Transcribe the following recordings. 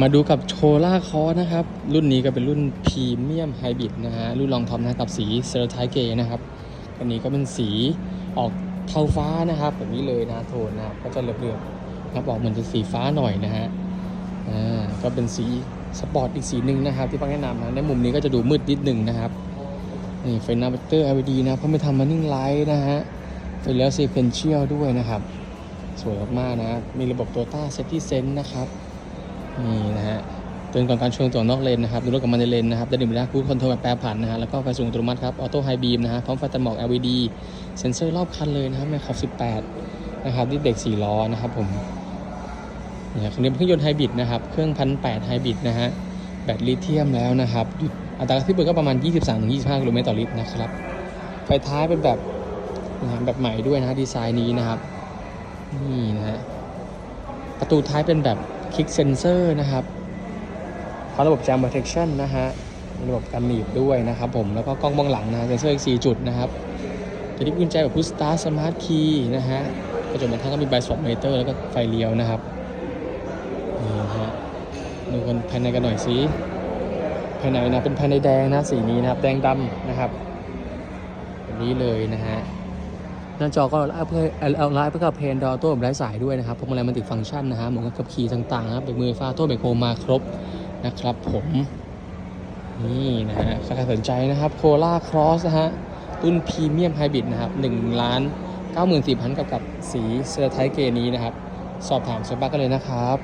มาดูกับโชล่าคอนะครับ รุ่นนี้ก็เป็นรุ่นพรีเมียมไฮบริดนะฮะ รุ่นลองทอปนะกับสีเซอร์ไทเกนะครับอันนี้ก็เป็นสีออกเทาฟ้านะครับแบบนี้เลยนะโทนนะครับก็จะเหลือบๆนะครับออกเหมือนจะสีฟ้าหน่อยนะฮะอ่าก็เป็นสีสปอร์ตอีกสีหนึ่งนะครับ ที่ฟังแนะนำนะในมุมนี้ก็จะดูมืดนิดหนึ่งนะครับนี่ไฟหน้าเวกเตอร์ LED นะเพราะไม่ทำมานิ่งไลท์นะฮะไฟเลี้ยวซีเควนเชียลด้วยนะครับ สวยมากๆนะมีระบบโตต้าเซฟตี้เซนต์นะครับ นี่นะฮะตือนก่อนการชนตัวนอกเลนนะครับดูรถกับมันในเลนนะครับได้ดิมแล้วคูคอนโทรลแบบแปรผันนะฮะแล้วก็ไฟสูงอัตโนมัติครับออโต้ไฮบีมนะฮะพร้อมไฟตัดหมอก LED เซ็นเซอร์รอบคันเลยนะครับในขอบ 18 นะครับที่เด็ก 4 ล้อนะครับผมเนี่ยคันนี้เป็นเครื่องยนต์ไฮบริดนะครับเครื่องพันแปดไฮบริดนะฮะแบตลิเธียมแล้วนะครับอัตราการที่เปิดก็ประมาณ 23-25กิโลเมตรต่อลิตรนะครับไฟท้ายเป็นแบบแบบใหม่ด้วยนะฮะดีไซน์นี้นะครับนี่นะฮะประตูท้ายเป็นแบบ คลิกเซนเซอร์นะครับพร้อมระบบ Jam Protection นะฮะระบบการหนีบด้วยนะครับผมแล้วก็กล้องเบื้องหลังนะเซนเซอร์อีก4จุดนะครับจะได้กุญแจแบบ Push Start Smart Key นะฮะกระจกบนท้ายก็มี Blind Spot Monitor แล้วก็ไฟเลี้ยวนะครับนี่ฮะดูกันภายในกันหน่อยสิภายในนะเป็นภายในแดงนะสีนี้นะครับ แดงดำนะครับแบบนี้เลยนะฮะ หน้าจอก็เอาเพื่อเอาไลน์เพื่อกับเพนดอโต้แบบไร้สายด้วยนะครับพวงมาลัยมันติดฟังก์ชันนะฮะเหมือนกับขี่ต่างๆนะครับเบรกมือฟ้าโต้เบรกโฮมาครบนะครับผมนี่นะฮะใครสนใจนะครับโคล่าครอสนะฮะรุ่นพรีเมียมไฮบริดนะครับ1ล้าน94,000กับกับสีเซอร์ไทเกนี้นะครับ สอบถามสปากันเลยนะครับ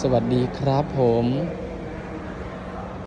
สวัสดีครับผม